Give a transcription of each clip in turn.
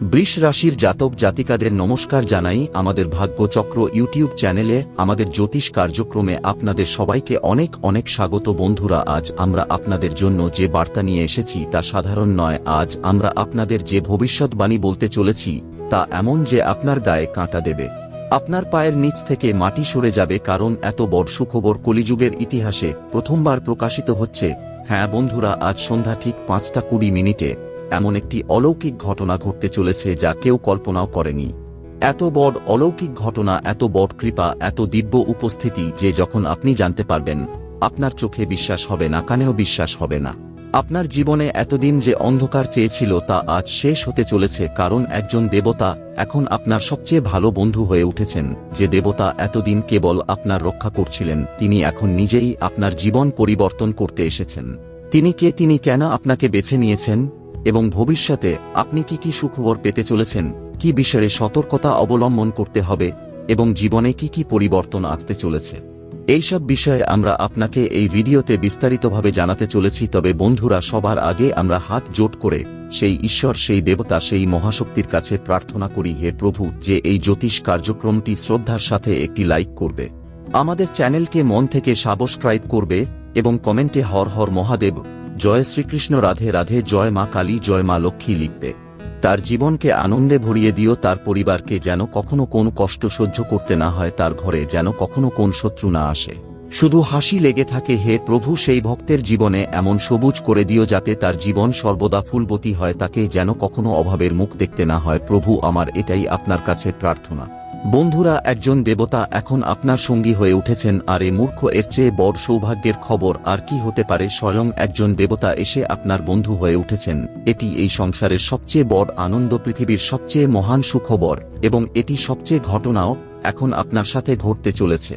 বৃষ রাশির জাতক জাতিকাদের নমস্কার জানাই আমাদের ভাগ্যচক্র ইউটিউব চ্যানেলে আমাদের জ্যোতিষ কার্যক্রমে আপনাদের সবাইকে অনেক অনেক স্বাগত। বন্ধুরা, আজ আমরা আপনাদের জন্য যে বার্তা নিয়ে এসেছি তা সাধারণ নয়। আজ আমরা আপনাদের যে ভবিষ্যৎবাণী বলতে চলেছি, তা এমন যে আপনার গায়ে কাঁটা দেবে। আপনার পায়ের নিচ থেকে মাটি সরে যাবে কারণ এত বড় সুখবর কলিযুগের ইতিহাসে প্রথমবার প্রকাশিত হচ্ছে। হ্যাঁ বন্ধুরা, আজ সন্ধ্যা ঠিক পাঁচটা কুড়ি মিনিটে। এমন একটি অলৌকিক ঘটনা ঘটতে চলেছে যা কেউ কল্পনাও করেনি। এত বড় অলৌকিক ঘটনা, এত বড় কৃপা, এত দিব্য উপস্থিতি যে যখন আপনি জানতে পারবেন, আপনার চোখে বিশ্বাস হবে না, কানেও বিশ্বাস হবে না। আপনার জীবনে এতদিন যে অন্ধকার চেয়েছিল তা আজ শেষ হতে চলেছে কারণ একজন দেবতা এখন আপনার সবচেয়ে ভালো বন্ধু হয়ে উঠেছেন। যে দেবতা এতদিন কেবল আপনার রক্ষা করছিলেন, তিনি এখন নিজেই আপনার জীবন পরিবর্তন করতে এসেছেন। তিনি কে, তিনি কেন আপনাকে বেছে নিয়েছেন? এবং ভবিষ্যতে আপনি কি কি সুখবর পেতে চলেছেন, কি বিষয়ে সতর্কতা অবলম্বন করতে হবে, এবং জীবনে কি কি পরিবর্তন আসতে চলেছে? এইসব বিষয়ে আমরা আপনাকে এই ভিডিওতে বিস্তারিতভাবে জানাতে চলেছি, তবে বন্ধুরা, সবার আগে আমরা হাত জোট করে সেই ঈশ্বর, সেই দেবতা, সেই মহাশক্তির কাছে প্রার্থনা করি, হে প্রভু, যে এই জ্যোতিষ কার্যক্রমটি শ্রদ্ধার সাথে একটি লাইক করবে। আমাদের চ্যানেলকে মন থেকে সাবস্ক্রাইব করবে এবং কমেন্টে হর হর মহাদেব জয় শ্রীকৃষ্ণ, রাধে রাধে, জয় মা কালী, জয় মা লক্ষ্মী লিখবে। তার জীবনকে আনন্দে ভরিয়ে দিও, তার পরিবারকে যেন কখনো কোন কষ্ট সহ্য করতে না হয়, তার ঘরে যেন কখনো কোন শত্রু না আসে। শুধু হাসি লেগে থাকে, হে প্রভু, সেই ভক্তের জীবনে এমন সবুজ করে দিও যাতে তার জীবন সর্বদা ফুলবতী হয়, তাকে যেন কখনো অভাবের মুখ দেখতে না হয়। প্রভু, আমার এটাই আপনার কাছে প্রার্থনা। বন্ধুরা, একজন দেবতা এখন আপনার সঙ্গী হয়ে উঠেছেন, আর এ মূর্খ এর চেয়ে বড় সৌভাগ্যের খবর আর কি হতে পারে? স্বয়ং একজন দেবতা এসে আপনার বন্ধু হয়ে উঠেছেন। এটি এই সংসারের সবচেয়ে বড় আনন্দ, পৃথিবীর সবচেয়ে মহান সুখবর, এবং এটি সবচেয়ে ঘটনাও এখন আপনার সাথে ঘটতে চলেছে।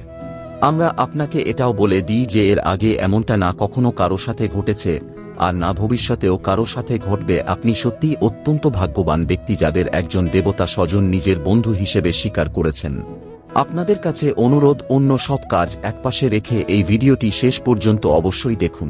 আমরা আপনাকে এটাও বলে দিই যে এর আগে এমনটা না কখনো কারও সাথে ঘটেছে। আর না ভবিষ্যতেও কারও সাথে ঘটবে, আপনি সত্যি অত্যন্ত ভাগ্যবান ব্যক্তি যাদের একজন দেবতা স্বজন নিজের বন্ধু হিসেবে স্বীকার করেছেন। আপনাদের কাছে অনুরোধ, অন্য সব কাজ একপাশে রেখে এই ভিডিওটি শেষ পর্যন্ত অবশ্যই দেখুন।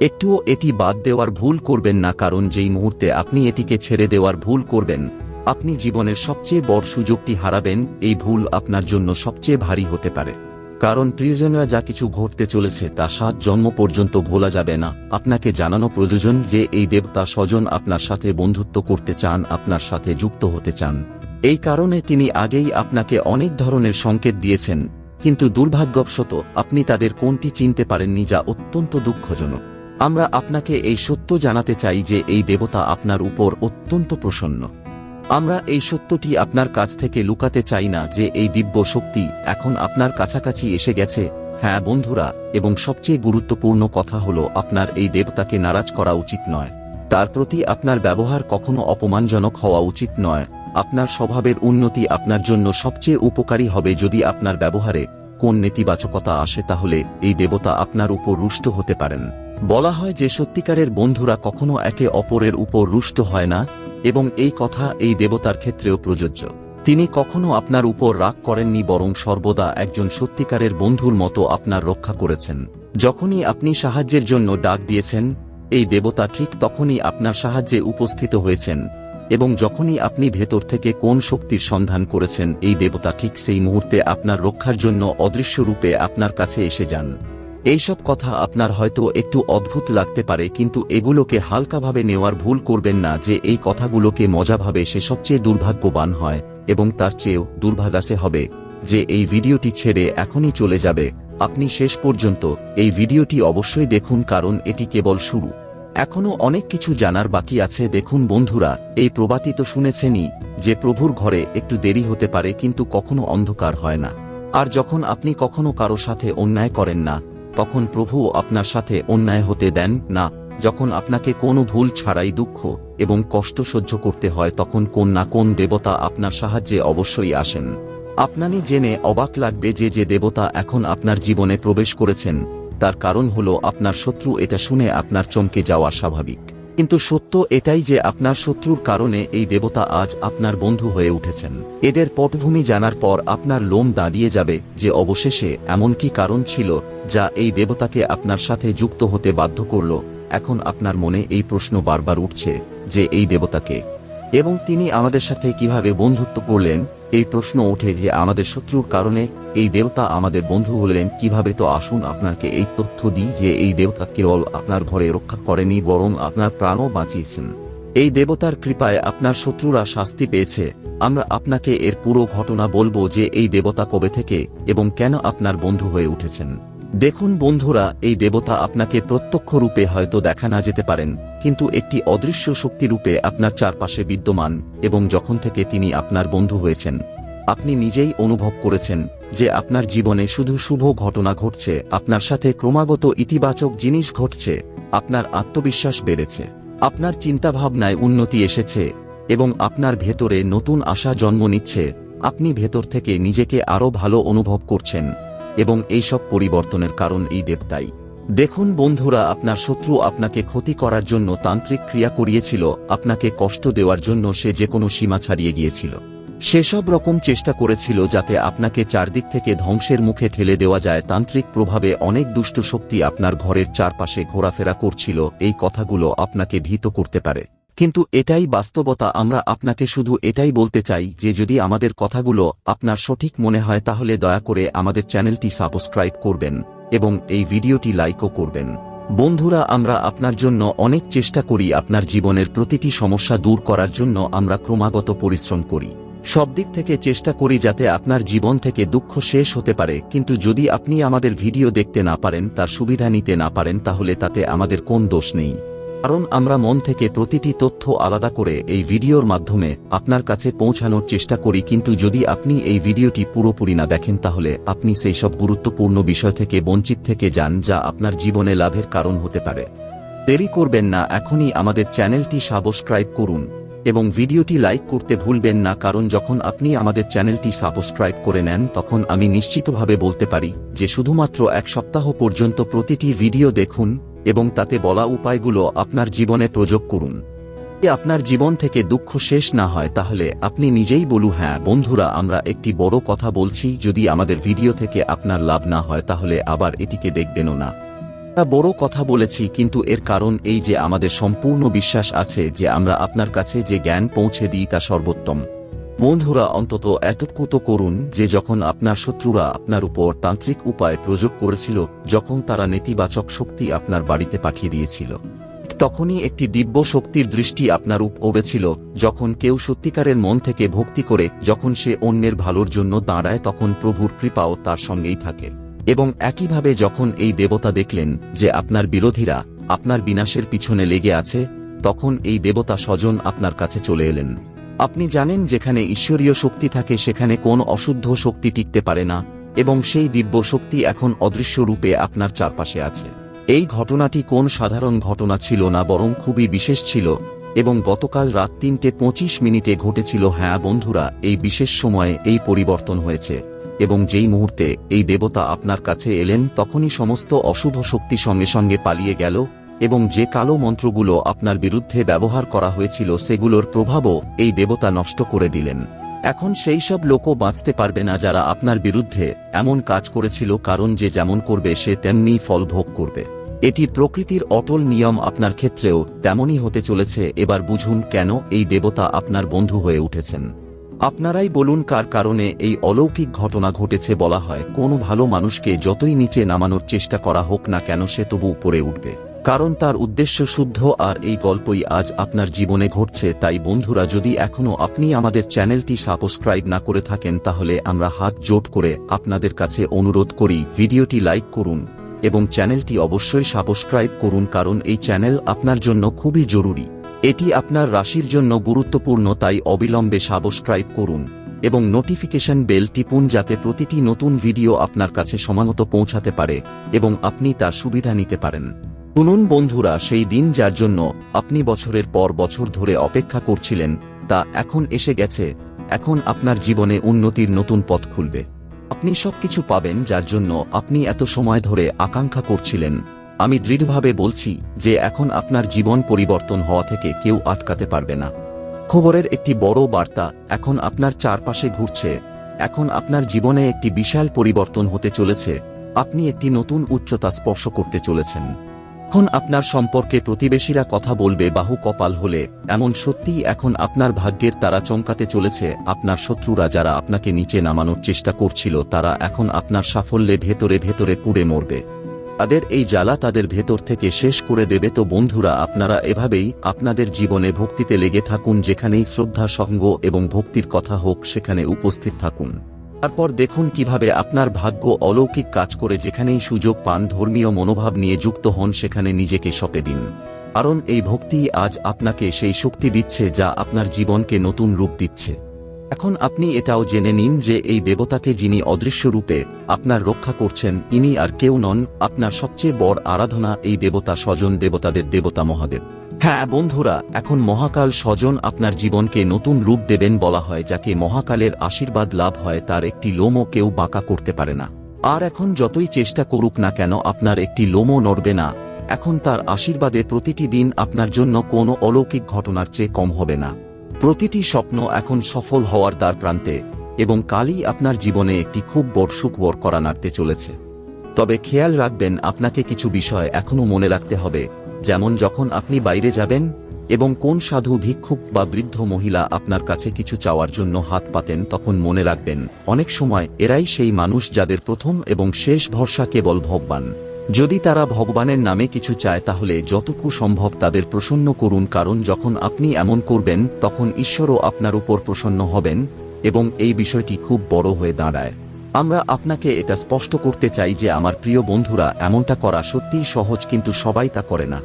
একটুও এটি বাদ দেওয়ার ভুল করবেন না, কারণ যেই মুহূর্তে আপনি এটিকে ছেড়ে দেওয়ার ভুল করবেন, আপনি জীবনের সবচেয়ে বড় সুযোগটি হারাবেন, এই ভুল আপনার জন্য সবচেয়ে ভারী হতে পারে। কারণ প্রিয়জনরা যা কিছু ঘটতে চলেছে তা সাত জন্ম পর্যন্ত ভোলা যাবে না। আপনাকে জানানো প্রয়োজন যে এই দেবতা স্বজন আপনার সাথে বন্ধুত্ব করতে চান, আপনার সাথে যুক্ত হতে চান। এই কারণে তিনি আগেই আপনাকে অনেক ধরনের সংকেত দিয়েছেন। কিন্তু দুর্ভাগ্যবশত, আপনি তাদের কোনটি চিনতে পারেননি যা অত্যন্ত দুঃখজনক। আমরা আপনাকে এই সত্য জানাতে চাই যে এই দেবতা আপনার উপর অত্যন্ত প্রসন্ন। আমরা এই সত্যটি আপনার কাছ থেকে লুকাতে চাই না যে এই দিব্য শক্তি এখন আপনার কাছাকাছি এসে গেছে। হ্যাঁ বন্ধুরা, এবং সবচেয়ে গুরুত্বপূর্ণ কথা হল আপনার এই দেবতাকে নারাজ করা উচিত নয়। তার প্রতি আপনার ব্যবহার কখনো অপমানজনক হওয়া উচিত নয়। আপনার স্বভাবের উন্নতি আপনার জন্য সবচেয়ে উপকারী হবে যদি আপনার ব্যবহারে কোন নেতিবাচকতা আসে তাহলে এই দেবতা আপনার উপর রুষ্ট হতে পারেন। বলা হয় যে সত্যিকারের বন্ধুরা কখনো একে অপরের উপর রুষ্ট হয় না এবং এই কথা এই দেবতার ক্ষেত্রেও প্রযোজ্য। তিনি কখনো আপনার উপর রাগ করেননি বরং সর্বদা একজন সত্যিকারের বন্ধুর মতো আপনার রক্ষা করেছেন। যখনই আপনি সাহায্যের জন্য ডাক দিয়েছেন, এই দেবতা ঠিক তখনই আপনার সাহায্যে উপস্থিত হয়েছেন এবং যখনই আপনি ভেতর থেকে কোন শক্তির সন্ধান করেছেন, এই দেবতা ঠিক সেই মুহূর্তে আপনার রক্ষার জন্য অদৃশ্য রূপে আপনার কাছে এসে যান। এইসব কথা আপনার হয়তো একটু অদ্ভুত লাগতে পারে, কিন্তু এগুলোকে হালকাভাবে নেওয়ার ভুল করবেন না যে এই কথাগুলোকে মজাভাবে সে সবচেয়ে দুর্ভাগ্যবান হয় এবং তার চেয়েও দুর্ভাগাসে হবে যে এই ভিডিওটি ছেড়ে এখনই চলে যাবে। আপনি শেষ পর্যন্ত এই ভিডিওটি অবশ্যই দেখুন, কারণ এটি কেবল শুরু। এখনও অনেক কিছু জানার বাকি আছে। দেখুন বন্ধুরা, এই প্রবাতি তো শুনেছেনই যে প্রভুর ঘরে একটু দেরি হতে পারে, কিন্তু কখনো অন্ধকার হয় না। আর যখন আপনি কখনো কারও সাথে অন্যায় করেন না তখন প্রভু আপনার সাথে অন্যায় হতে দেন না, যখন আপনাকে কোনো ভুল ছাড়াই দুঃখ এবং কষ্ট সহ্য করতে হয় তখন কোন না কোন দেবতা আপনার সাহায্যে অবশ্যই আসেন। আপনানি জেনে অবাক লাগবে যে যে দেবতা এখন আপনার জীবনে প্রবেশ করেছেন, তার কারণ হল আপনার শত্রু এটা শুনে আপনার চমকে যাওয়া স্বাভাবিক। কিন্তু সত্য এটাই যে আপনার শত্রুর কারণে এই দেবতা আজ আপনার বন্ধু হয়ে উঠেছেন। এদের পটভূমি জানার পর আপনার লোম দাঁড়িয়ে যাবে, যে অবশেষে এমন কি কারণ ছিল যা এই দেবতাকে আপনার সাথে যুক্ত হতে বাধ্য করল। এখন আপনার মনে এই প্রশ্ন বারবার উঠছে, যে এই দেবতাকে। এবং তিনি আমাদের সাথে কীভাবে বন্ধুত্ব করলেন? এই প্রশ্ন ওঠে যে আমাদের শত্রুর কারণে এই দেবতা আমাদের বন্ধু হলেন কীভাবে? তো আসুন আপনাকে এই তথ্য দিই যে এই দেবতা কেবল আপনার ঘরে রক্ষা করেনি, বরং আপনার প্রাণও বাঁচিয়েছেন। এই দেবতার কৃপায় আপনার শত্রুরা শাস্তি পেয়েছে। আমরা আপনাকে এর পুরো ঘটনা বলব যে এই দেবতা কবে থেকে এবং কেন আপনার বন্ধু হয়ে উঠেছেন। দেখুন বন্ধুরা, এই দেবতা আপনাকে প্রত্যক্ষ রূপে হয়তো দেখা না যেতে পারেন, কিন্তু একটি অদৃশ্য শক্তি রূপে আপনার চারপাশে বিদ্যমান, এবং যখন থেকে তিনি আপনার বন্ধু হয়েছেন, আপনি নিজেই অনুভব করেছেন যে আপনার জীবনে শুধু শুভ ঘটনা ঘটছে, আপনার সাথে ক্রমাগত ইতিবাচক জিনিস ঘটছে, আপনার আত্মবিশ্বাস বেড়েছে, আপনার চিন্তাভাবনায় উন্নতি এসেছে, এবং আপনার ভেতরে নতুন আশা জন্ম নিচ্ছে, আপনি ভেতর থেকে নিজেকে আরও ভালো অনুভব করছেন। এবং এইসব পরিবর্তনের কারণ এই দেবতাই। দেখুন বন্ধুরা, আপনার শত্রু আপনাকে ক্ষতি করার জন্য তান্ত্রিক ক্রিয়া করিয়েছিল, আপনাকে কষ্ট দেওয়ার জন্য সে যে কোনো সীমা ছাড়িয়ে গিয়েছিল। সেসব রকম চেষ্টা করেছিল যাতে আপনাকে চারদিক থেকে ধ্বংসের মুখে ঠেলে দেওয়া যায়। তান্ত্রিক প্রভাবে অনেক দুষ্ট শক্তি আপনার ঘরের চারপাশে ঘোরাফেরা করছিল, এই কথাগুলো আপনাকে ভীত করতে পারে। কিন্তু এটাই বাস্তবতা, আমরা আপনাকে শুধু এটাই বলতে চাই যে যদি আমাদের কথাগুলো আপনার সঠিক মনে হয় তাহলে দয়া করে আমাদের চ্যানেলটি সাবস্ক্রাইব করবেন এবং এই ভিডিওটি লাইকও করবেন। বন্ধুরা, আমরা আপনার জন্য অনেক চেষ্টা করি আপনার জীবনের প্রতিটি সমস্যা দূর করার জন্য আমরা ক্রমাগত পরিশ্রম করি। সব দিক থেকে চেষ্টা করি যাতে আপনার জীবন থেকে দুঃখ শেষ হতে পারে, কিন্তু যদি আপনি আমাদের ভিডিও দেখতে না পারেন, তার সুবিধা নিতে না পারেন, তাহলে তাতে আমাদের কোন দোষ নেই। কারণ আমরা মন থেকে প্রতিটি তথ্য আলাদা করে এই ভিডিওর মাধ্যমে আপনার কাছে পৌঁছানোর চেষ্টা করি, কিন্তু যদি আপনি এই ভিডিওটি পুরোপুরি না দেখেন, তাহলে আপনি সেই সব গুরুত্বপূর্ণ বিষয় থেকে বঞ্চিত থেকে যান যা আপনার জীবনে লাভের কারণ হতে পারে। দেরি করবেন না, এখনই আমাদের চ্যানেলটি সাবস্ক্রাইব করুন এবং ভিডিওটি লাইক করতে ভুলবেন না, কারণ যখন আপনি আমাদের চ্যানেলটি সাবস্ক্রাইব করে নেন, তখন আমি নিশ্চিতভাবে বলতে পারি যে শুধুমাত্র এক সপ্তাহ পর্যন্ত প্রতিটি ভিডিও দেখুন এবং তাতে বলা উপায়গুলো আপনার জীবনে প্রয়োগ করুন। আপনার জীবন থেকে দুঃখ শেষ না হয়, তাহলে আপনি নিজেই বলু হ্যাঁ বন্ধুরা, আমরা একটি বড় কথা বলছি। যদি আমাদের ভিডিও থেকে আপনার লাভ না হয়, তাহলে আবার এটিকে দেখবেনও না। বড় কথা বলেছি, কিন্তু এর কারণ এই যে আমাদের সম্পূর্ণ বিশ্বাস আছে যে আমরা আপনার কাছে যে জ্ঞান পৌঁছে দিই তা সর্বোত্তম। বন্ধুরা, অন্তত এতটুকু তো করুন যে যখন আপনার শত্রুরা আপনার উপর তান্ত্রিক উপায় প্রয়োগ করেছিল, যখন তারা নেতিবাচক শক্তি আপনার বাড়িতে পাঠিয়ে দিয়েছিল, তখনই একটি দিব্য শক্তির দৃষ্টি আপনার উপরে ছিল যখন কেউ সত্যিকারের মন থেকে ভক্তি করে, যখন সে অন্যের ভালোর জন্য দাঁড়ায়, তখন প্রভুর কৃপাও তার সঙ্গেই থাকে। এবং একইভাবে যখন এই দেবতা দেখলেন যে আপনার বিরোধীরা আপনার বিনাশের পিছনে লেগে আছে, তখন এই দেবতা স্বজন আপনার কাছে চলে এলেন। আপনি জানেন যেখানে ঈশ্বরীয় শক্তি থাকে সেখানে কোন অশুদ্ধ শক্তি টিকতে পারে না, এবং সেই দিব্য শক্তি এখন অদৃশ্য রূপে আপনার চারপাশে আছে। এই ঘটনাটি কোন সাধারণ ঘটনা ছিল না বরং খুবই বিশেষ ছিল, এবং গতকাল রাত তিনটে পঁচিশ মিনিটে ঘটেছিল। হ্যাঁ বন্ধুরা, এই বিশেষ সময়ে এই পরিবর্তন হয়েছে, এবং যেই মুহূর্তে এই দেবতা আপনার কাছে এলেন তখনই সমস্ত অশুভ শক্তি সঙ্গে সঙ্গে পালিয়ে গেল এবং যে কালো মন্ত্রগুলো আপনার বিরুদ্ধে ব্যবহার করা হয়েছিল সেগুলোর প্রভাবও এই দেবতা নষ্ট করে দিলেন। এখন সেই সব লোকও বাঁচতে পারবে না যারা আপনার বিরুদ্ধে এমন কাজ করেছিল, কারণ যে যেমন করবে সে তেমনি ফল ভোগ করবে। এটি প্রকৃতির অটল নিয়ম আপনার ক্ষেত্রেও তেমনই হতে চলেছে, এবার বুঝুন কেন এই দেবতা আপনার বন্ধু হয়ে উঠেছেন। আপনারাই বলুন কার কারণে এই অলৌকিক ঘটনা ঘটেছে বলা হয়। কোনো ভালো মানুষকে যতই নিচে নামানোর চেষ্টা করা হোক না কেন সে তবু উপরে উঠবে। কারণ তার উদ্দেশ্য শুদ্ধ আর এই গল্পই আজ আপনার জীবনে ঘটছে, তাই বন্ধুরা যদি এখনও আপনি আমাদের চ্যানেলটি সাবস্ক্রাইব না করে থাকেন তাহলে আমরা হাত জোট করে আপনাদের কাছে অনুরোধ করি, ভিডিওটি লাইক করুন এবং চ্যানেলটি অবশ্যই সাবস্ক্রাইব করুন কারণ এই চ্যানেল আপনার জন্য খুবই জরুরি। এটি আপনার রাশির জন্য গুরুত্বপূর্ণ, তাই অবিলম্বে সাবস্ক্রাইব করুন এবং নোটিফিকেশন বেল টিপুন যাতে প্রতিটি নতুন ভিডিও আপনার কাছে সমানত পৌঁছাতে পারে এবং আপনি তার সুবিধা নিতে পারেন। শুনুন বন্ধুরা, সেই দিন যার জন্য আপনি বছরের পর বছর ধরে অপেক্ষা করছিলেন, তা এখন এসে গেছে, এখন আপনার জীবনে উন্নতির নতুন পথ খুলবে। আপনি সবকিছু পাবেন যার জন্য আপনি এত সময় ধরে আকাঙ্ক্ষা করছিলেন। আমি দৃঢ়ভাবে বলছি যে এখন আপনার জীবন পরিবর্তন হওয়া থেকে কেউ আটকাতে পারবে না। খবরের একটি বড় বার্তা, এখন আপনার চারপাশে ঘুরছে, এখন আপনার জীবনে একটি বিশাল পরিবর্তন হতে চলেছে, আপনি একটি নতুন উচ্চতা স্পর্শ করতে চলেছেন। এখন আপনার সম্পর্কে প্রতিবেশীরা কথা বলবে বাহু কপাল হলে, এমন সত্যিই এখন আপনার ভাগ্যের তারা চমকাতে চলেছে, আপনার শত্রুরা যারা আপনাকে নিচে নামানোর চেষ্টা করছিল, তারা এখন আপনার সাফল্যে ভেতরে ভেতরে পুড়ে মরবে। তাদের এই জ্বালা তাদের ভেতর থেকে শেষ করে দেবে, তো বন্ধুরা, আপনারা এভাবেই আপনাদের জীবনে ভক্তিতে লেগে থাকুন, যেখানেই শ্রদ্ধা সঙ্গ এবং ভক্তির কথা হোক, সেখানে উপস্থিত থাকুন। তারপর দেখুন কীভাবে আপনার ভাগ্য অলৌকিক কাজ করে যেখানেই সুযোগ পান ধর্মীয় মনোভাব নিয়ে যুক্ত হন সেখানে নিজেকে সঁপে দিন। কারণ এই ভক্তি আজ আপনাকে সেই শক্তি দিচ্ছে যা আপনার জীবনকে নতুন রূপ দিচ্ছে। এখন আপনি এটাও জেনে নিন যে এই দেবতাকে যিনি অদৃশ্য রূপে আপনার রক্ষা করছেন, ইনি আর কেউ নন, আপনার সবচেয়ে বড় আরাধনা এই দেবতা স্বজন দেবতাদের দেবতা মহাদেব। হ্যাঁ বন্ধুরা, এখন মহাকাল স্বজন আপনার জীবনকে নতুন রূপ দেবেন বলা হয়, যাকে মহাকালের আশীর্বাদ লাভ হয়, তার একটি লোমও কেউ বাঁকা করতে পারে না। আর এখন যতই চেষ্টা করুক না কেন, আপনার একটি লোমও নড়বে না। এখন তার আশীর্বাদে প্রতিটি দিন আপনার জন্য কোনো অলৌকিক ঘটনার চেয়ে কম হবে না। প্রতিটি স্বপ্ন এখন সফল হওয়ার দ্বার প্রান্তে, এবং কালই আপনার জীবনে একটি খুব বড় সুখবর করা নাড়তে চলেছে। তবে খেয়াল রাখবেন, আপনাকে কিছু বিষয় এখনও মনে রাখতে হবে। যেমন যখন আপনি বাইরে যাবেন এবং কোন সাধু, ভিক্ষুক বা বৃদ্ধ মহিলা আপনার কাছে কিছু চাওয়ার জন্য হাত পাতেন, তখন মনে রাখবেন, অনেক সময় এরাই সেই মানুষ যাদের প্রথম এবং শেষ ভরসা কেবল ভগবান। যদি তারা ভগবানের নামে কিছু চায়, তাহলে যতটুকু সম্ভব তাদের প্রসন্ন করুন, কারণ যখন আপনি এমন করবেন, তখন ঈশ্বরও আপনার উপর প্রসন্ন হবেন এবং এই বিষয়টি খুব বড় হয়ে দাঁড়ায়। আমরা আপনাকে এটা স্পষ্ট করতে চাই যে আমার প্রিয় বন্ধুরা, এমনটা করা সত্যিই সহজ কিন্তু সবাই তা করে না।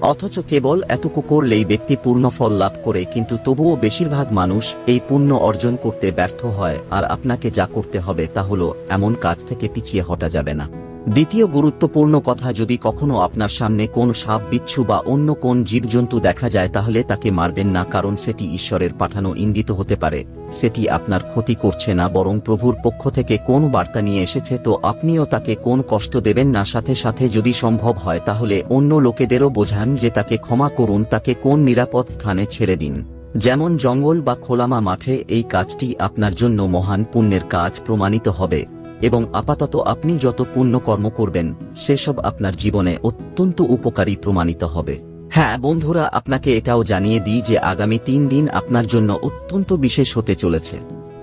অথচ কেবল এতটুকু করলেই ব্যক্তি পূর্ণ ফল লাভ করে, কিন্তু তবুও বেশিরভাগ মানুষ এই পুণ্য অর্জন করতে ব্যর্থ হয়, আর আপনাকে যা করতে হবে তা হল এমন কাজ থেকে পিছিয়ে হটা যাবে না। দ্বিতীয় গুরুত্বপূর্ণ কথা, যদি কখনো আপনার সামনে কোন সাপ, বিচ্ছু বা অন্য কোন জীবজন্তু দেখা যায়, তাহলে তাকে মারবেন না, কারণ সেটি ঈশ্বরের পাঠানো ইঙ্গিত হতে পারে। সেটি আপনার ক্ষতি করছে না, বরং প্রভুর পক্ষ থেকে কোন বার্তা নিয়ে এসেছে, তো আপনিও তাকে কোন কষ্ট দেবেন না। সাথে সাথে যদি সম্ভব হয়, তাহলে অন্য লোকেদেরও বোঝান যে তাকে ক্ষমা করুন, তাকে কোন নিরাপদ স্থানে ছেড়ে দিন। যেমন জঙ্গল বা খোলামা মাঠে, এই কাজটি আপনার জন্য মহান পুণ্যের কাজ প্রমাণিত হবে। এবং আপাতত আপনি যত পুণ্য কর্ম করবেন, সেসব আপনার জীবনে অত্যন্ত উপকারী প্রমাণিত হবে। হ্যাঁ বন্ধুরা, আপনাকে এটাও জানিয়ে দিই যে আগামী তিন দিন আপনার জন্য অত্যন্ত বিশেষ হতে চলেছে।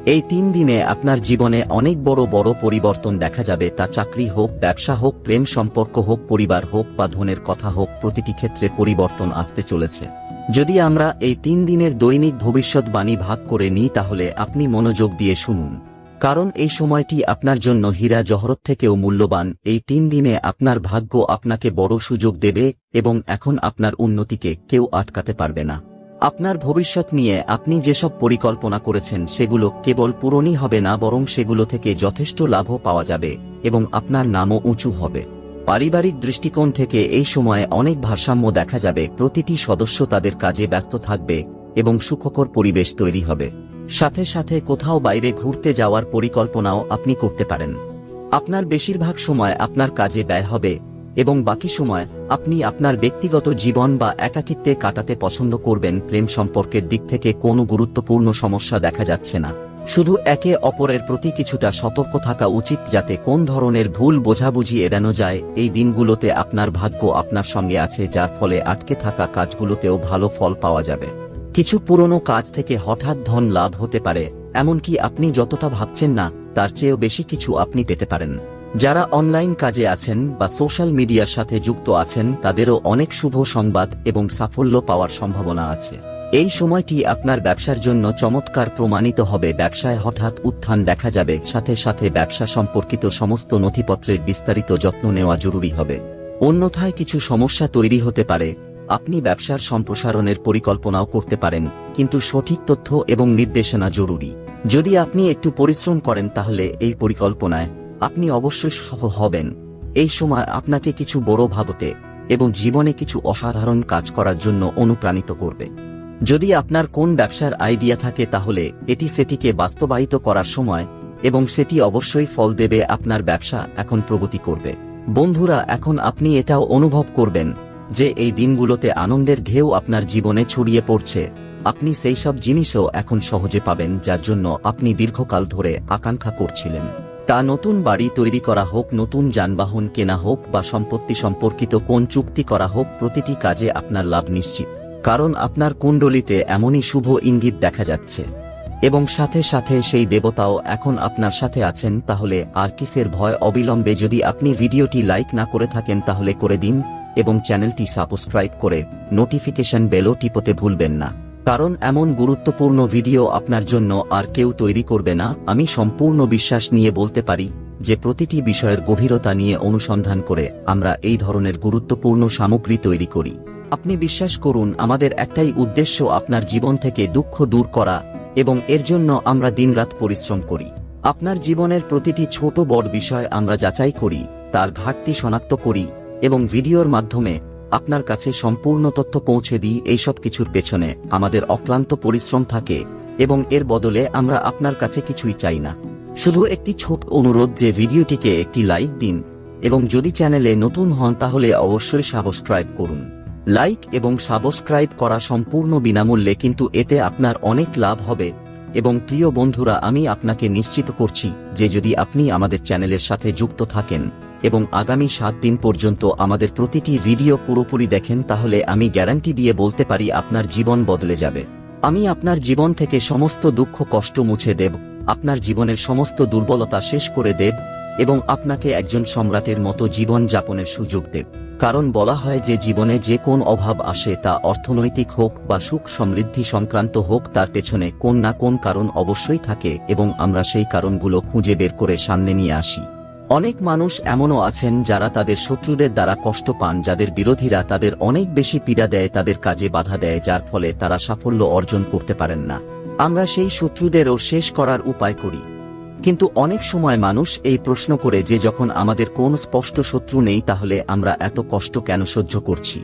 এই তিন দিনে আপনার জীবনে অনেক বড় বড় পরিবর্তন দেখা যাবে, তা চাকরি হোক, ব্যবসা হোক, প্রেম সম্পর্ক হোক, পরিবার হোক বা ধনের কথা হোক, প্রতিটি ক্ষেত্রে পরিবর্তন আসতে চলেছে। যদি আমরা এই তিন দিনের দৈনিক ভবিষ্যৎবাণী ভাগ করে নিই, তাহলে আপনি মনোযোগ দিয়ে শুনুন। কারণ এই সময়টি আপনার জন্য হীরা জহরত থেকেও মূল্যবান। এই তিন দিনে আপনার ভাগ্য আপনাকে বড় সুযোগ দেবে এবং এখন আপনার উন্নতিকে কেউ আটকাতে পারবে না। আপনার ভবিষ্যৎ নিয়ে আপনি যেসব পরিকল্পনা করেছেন সেগুলো কেবল পূরণই হবে না, বরং সেগুলো থেকে যথেষ্ট লাভও পাওয়া যাবে এবং আপনার নামও উঁচু হবে। পারিবারিক দৃষ্টিকোণ থেকে এই সময়ে অনেক ভারসাম্য দেখা যাবে। প্রতিটি সদস্য তাদের কাজে ব্যস্ত থাকবে এবং সুখকর পরিবেশ তৈরি হবে। সাথে সাথে কোথাও বাইরে ঘুরতে যাওয়ার পরিকল্পনাও আপনি করতে পারেন। আপনার বেশিরভাগ সময় আপনার কাজে ব্যয় হবে এবং বাকি সময় আপনি আপনার ব্যক্তিগত জীবন বা একাকিত্বে কাটাতে পছন্দ করবেন প্রেম সম্পর্কের দিক থেকে কোনো গুরুত্বপূর্ণ সমস্যা দেখা যাচ্ছে না। শুধু একে অপরের প্রতি কিছুটা সতর্ক থাকা উচিত যাতে কোন ধরনের ভুল বোঝাবুঝি এড়ানো যায়, এই দিনগুলোতে আপনার ভাগ্য আপনার সঙ্গে আছে যার ফলে আটকে থাকা কাজগুলোতেও ভালো ফল পাওয়া যাবে। কিছু পুরনো কাজ থেকে হঠাৎ ধন লাভ হতে পারে, এমনকি আপনি যতটা ভাবছেন না, তার চেয়েও বেশি কিছু আপনি পেতে পারেন। যারা অনলাইন কাজে আছেন বা সোশ্যাল মিডিয়ার সাথে যুক্ত আছেন, তাদেরও অনেক শুভ সংবাদ এবং সাফল্য পাওয়ার সম্ভাবনা আছে। এই সময়টি আপনার ব্যবসার জন্য চমৎকার প্রমাণিত হবে। ব্যবসায় হঠাৎ উত্থান দেখা যাবে, সাথে সাথে ব্যবসা সম্পর্কিত সমস্ত নথিপত্রের বিস্তারিত যত্ন নেওয়া জরুরি হবে। অন্যথায় কিছু সমস্যা তৈরি হতে পারে আপনি ব্যবসার সম্প্রসারণের পরিকল্পনাও করতে পারেন, কিন্তু সঠিক তথ্য এবং নির্দেশনা জরুরি। যদি আপনি একটু পরিশ্রম করেন তাহলে এই পরিকল্পনায় আপনি অবশ্যই সফল হবেন। এই সময় আপনাকে কিছু বড় ভাবতে এবং জীবনে কিছু অসাধারণ কাজ করার জন্য অনুপ্রাণিত করবে। যদি আপনার কোন ব্যবসার আইডিয়া থাকে তাহলে এটি সেটিকে বাস্তবায়িত করার সময় এবং সেটি অবশ্যই ফল দেবে আপনার ব্যবসা এখন প্রগতি করবে। বন্ধুরা, এখন আপনি এটাও অনুভব করবেন যে এই দিনগুলোতে আনন্দের ঢেউ আপনার জীবনে ছড়িয়ে পড়ছে। আপনি সেই সব জিনিসও এখন সহজে পাবেন যার জন্য আপনি দীর্ঘকাল ধরে আকাঙ্ক্ষা করছিলেন। তা নতুন বাড়ি তৈরি করা হোক, নতুন যানবাহন কেনা হোক বা সম্পত্তি সম্পর্কিত কোন চুক্তি করা হোক, প্রতিটি কাজে আপনার লাভ নিশ্চিত। কারণ আপনার কুণ্ডলিতে এমনই শুভ ইঙ্গিত দেখা যাচ্ছে। এবং সাথে সাথে সেই দেবতাও এখন আপনার সাথে আছেন, তাহলে আর কিসের ভয় অবিলম্বে যদি আপনি ভিডিওটি লাইক না করে থাকেন, তাহলে করে দিন। এবং চ্যানেলটি সাবস্ক্রাইব করে নোটিফিকেশন বেলও টিপতে ভুলবেন না। কারণ এমন গুরুত্বপূর্ণ ভিডিও আপনার জন্য আর কেউ তৈরি করবে না, আমি সম্পূর্ণ বিশ্বাস নিয়ে বলতে পারি যে প্রতিটি বিষয়ের গভীরতা নিয়ে অনুসন্ধান করে আমরা এই ধরনের গুরুত্বপূর্ণ সামগ্রী তৈরি করি। আপনি বিশ্বাস করুন, আমাদের একটাই উদ্দেশ্য আপনার জীবন থেকে দুঃখ দূর করা এবং এর জন্য আমরা দিনরাত পরিশ্রম করি। আপনার জীবনের প্রতিটি ছোট বড় বিষয় আমরা যাচাই করি, তার ঘাটতি শনাক্ত করি এবং ভিডিওর মাধ্যমে আপনার কাছে সম্পূর্ণ তথ্য পৌঁছে দিই এইসব কিছুর পেছনে আমাদের অক্লান্ত পরিশ্রম থাকে এবং এর বদলে আমরা আপনার কাছে কিছুই চাই না। শুধু একটি ছোট অনুরোধ যে ভিডিওটিকে একটি লাইক দিন এবং যদি চ্যানেলে নতুন হন তাহলে অবশ্যই সাবস্ক্রাইব করুন। লাইক এবং সাবস্ক্রাইব করা সম্পূর্ণ বিনামূল্যে কিন্তু এতে আপনার অনেক লাভ হবে এবং প্রিয় বন্ধুরা আমি আপনাকে নিশ্চিত করছি যে যদি আপনি আমাদের চ্যানেলের সাথে যুক্ত থাকেন এবং আগামী সাত দিন পর্যন্ত আমাদের প্রতিটি ভিডিও পুরোপুরি দেখেন তাহলে আমি গ্যারান্টি দিয়ে বলতে পারি আপনার জীবন বদলে যাবে। আমি আপনার জীবন থেকে সমস্ত দুঃখ কষ্ট মুছে দেব, আপনার জীবনের সমস্ত দুর্বলতা শেষ করে দেব এবং আপনাকে একজন সম্রাটের মতো জীবন যাপনের সুযোগ দেব। কারণ বলা হয় যে জীবনে যে কোন অভাব আসে তা অর্থনৈতিক হোক বা সুখ সমৃদ্ধি সংক্রান্ত হোক তার পেছনে কোন না কোন কারণ অবশ্যই থাকে এবং আমরা সেই কারণগুলো খুঁজে বের করে সামনে নিয়ে আসি। অনেক মানুষ এমনও আছেন যারা তাদের শত্রুদের দ্বারা কষ্ট পান, যাদের বিরোধীরা তাদের অনেক বেশি পীড়া দেয়, তাদের কাজে বাধা দেয়, যার ফলে তারা সাফল্য অর্জন করতে পারেন না। আমরা সেই শত্রুদেরও শেষ করার উপায় করি। কিন্তু অনেক সময় মানুষ এই প্রশ্ন করে যে, যখন আমাদের কোন স্পষ্ট শত্রু নেই, তাহলে আমরা এত কষ্ট কেন সহ্য করছি?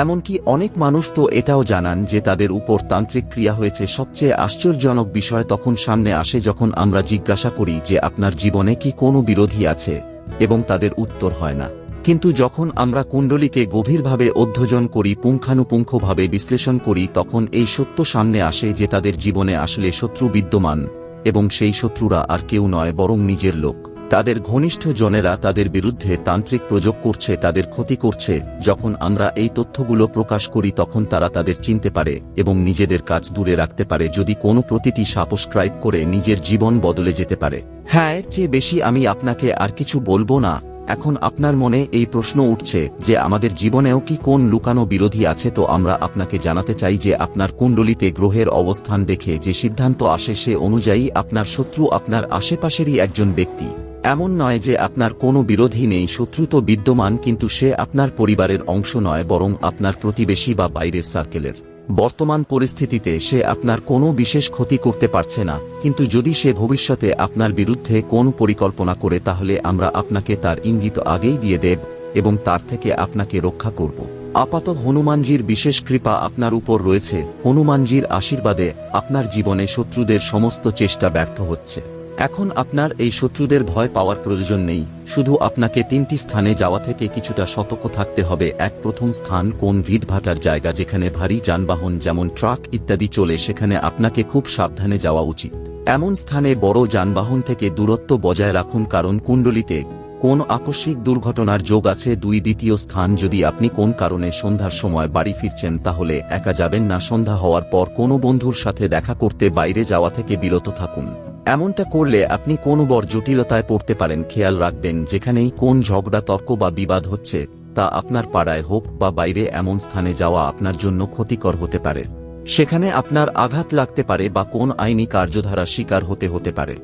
এমনকি অনেক মানুষ তো এটাও জানান যে তাদের উপর তান্ত্রিক ক্রিয়া হয়েছে। সবচেয়ে আশ্চর্যজনক বিষয় তখন সামনে আসে যখন আমরা জিজ্ঞাসা করি যে আপনার জীবনে কি কোনো বিরোধী আছে? এবং তাদের উত্তর হয় না। কিন্তু যখন আমরা কুণ্ডলীকে গভীরভাবে অধ্যয়ন করি, পুঙ্খানুপুঙ্খভাবে বিশ্লেষণ করি, তখন এই সত্য সামনে আসে যে তাদের জীবনে আসলে শত্রু বিদ্যমান, এবং সেই শত্রুরা আর কেউ নয়, বরং নিজের লোক। তাদের ঘনিষ্ঠ জনেরা তাদের বিরুদ্ধে তান্ত্রিক প্রযোগ করছে, তাদের ক্ষতি করছে। যখন আমরা এই তথ্যগুলো প্রকাশ করি, তখন তারা তাদের চিনতে পারে এবং নিজেদের কাজ দূরে রাখতে পারে। যদি কোনো প্রতিটি সাবস্ক্রাইব করে নিজের জীবন বদলে যেতে পারে। হ্যাঁ এর চেয়ে বেশি আমি আপনাকে আর কিছু বলব না। এখন আপনার মনে এই প্রশ্ন উঠছে যে আমাদের জীবনেও কি কোন লুকানো বিরোধী আছে? তো আমরা আপনাকে জানাতে চাই যে আপনার কুণ্ডলিতে গ্রহের অবস্থান দেখে যে সিদ্ধান্ত আসে সে অনুযায়ী আপনার শত্রু আপনার আশেপাশেরই একজন ব্যক্তি। এমন নয় যে আপনার কোনো বিরোধী নেই শত্রু তো বিদ্যমান, কিন্তু সে আপনার পরিবারের অংশ নয়, বরং আপনার প্রতিবেশী বা বাইরের সার্কেলের। বর্তমান পরিস্থিতিতে সে আপনার কোনো বিশেষ ক্ষতি করতে পারছে না, কিন্তু যদি সে ভবিষ্যতে আপনার বিরুদ্ধে কোন পরিকল্পনা করে, তাহলে আমরা আপনাকে তার ইঙ্গিত আগেই দিয়ে দেব এবং তার থেকে আপনাকে রক্ষা করব। আপাত হনুমানজির বিশেষ কৃপা আপনার উপর রয়েছে। হনুমানজির আশীর্বাদে আপনার জীবনে শত্রুদের সমস্ত চেষ্টা ব্যর্থ হচ্ছে। এখন আপনার এই শত্রুদের ভয় পাওয়ার প্রয়োজন নেই। শুধু আপনাকে তিনটি স্থানে যাওয়া থেকে কিছুটা সতর্ক থাকতে হবে। এক, প্রথম স্থান কোন ভিড়ভাটার জায়গা যেখানে ভারী যানবাহন যেমন ট্রাক ইত্যাদি চলে, সেখানে আপনাকে খুব সাবধানে যাওয়া উচিত। এমন স্থানে বড় যানবাহন থেকে দূরত্ব বজায় রাখুন, কারণ কুণ্ডলিতে কোন আকস্মিক দুর্ঘটনার যোগ আছে। দুই, দ্বিতীয় স্থান যদি আপনি কোন কারণে সন্ধ্যার সময় বাড়ি ফিরছেন, তাহলে একা যাবেন না। সন্ধ্যা হওয়ার পর কোনো বন্ধুর সাথে দেখা করতে বাইরে যাওয়া থেকে বিরত থাকুন। এমনটা করলে আপনি কোন বড় জটিলতায় পড়তে পারেন, খেয়াল রাখবেন, যেখানেই কোন ঝগড়া, তর্ক বা বিবাদ হচ্ছে, তা আপনার পাড়ায় হোক বা বাইরে এমন স্থানে যাওয়া আপনার জন্য ক্ষতিকর হতে পারে। সেখানে আপনার আঘাত লাগতে পারে বা কোন আইনি কার্যধারা শিকার হতে হতে পারে।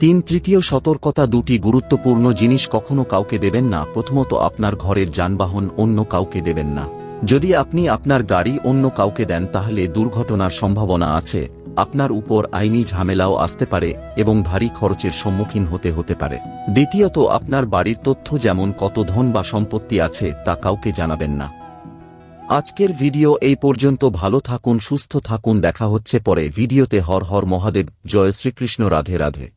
তিন, তৃতীয়, সতর্কতা দুটি গুরুত্বপূর্ণ জিনিস কখনো কাউকে দেবেন না, প্রথমত আপনার ঘরের যানবাহন অন্য কাউকে দেবেন না। যদি আপনি আপনার গাড়ি অন্য কাউকে দেন, তাহলে দুর্ঘটনার সম্ভাবনা আছে। আপনার উপর আইনি ঝামেলাও আসতে পারে এবং ভারী খরচের সম্মুখীন হতে হতে পারে। দ্বিতীয়ত, আপনার বাড়ির তথ্য যেমন কত ধন বা সম্পত্তি আছে, তা কাউকে জানাবেন না। আজকের ভিডিও এই পর্যন্ত। ভালো থাকুন, সুস্থ থাকুন। দেখা হচ্ছে পরে ভিডিওতে। হর হর মহাদেব। জয় শ্রীকৃষ্ণ। রাধে রাধে।